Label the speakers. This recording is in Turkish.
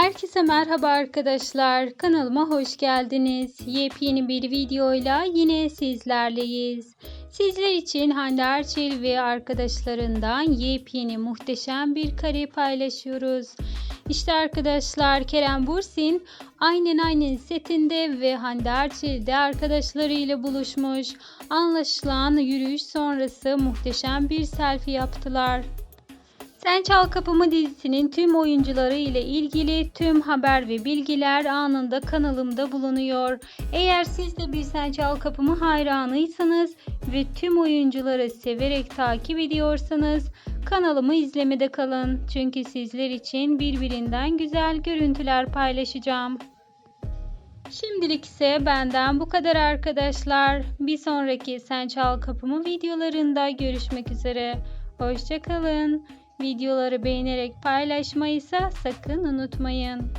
Speaker 1: Herkese merhaba arkadaşlar. Kanalıma hoş geldiniz. Yepyeni bir videoyla yine sizlerleyiz. Sizler için Hande Erçel ve arkadaşlarından yepyeni muhteşem bir kare paylaşıyoruz. İşte arkadaşlar Kerem Bursin aynen aynen setinde ve Hande Erçel de arkadaşlarıyla buluşmuş. Anlaşılan yürüyüş sonrası muhteşem bir selfie yaptılar. Sen Çal Kapımı dizisinin tüm oyuncuları ile ilgili tüm haber ve bilgiler anında kanalımda bulunuyor. Eğer siz de bir Sen Çal Kapımı hayranıysanız ve tüm oyuncuları severek takip ediyorsanız kanalımı izlemede kalın. Çünkü sizler için birbirinden güzel görüntüler paylaşacağım. Şimdilik ise benden bu kadar arkadaşlar. Bir sonraki Sen Çal Kapımı videolarında görüşmek üzere. Hoşçakalın. Videoları beğenerek paylaşmayı ise sakın unutmayın.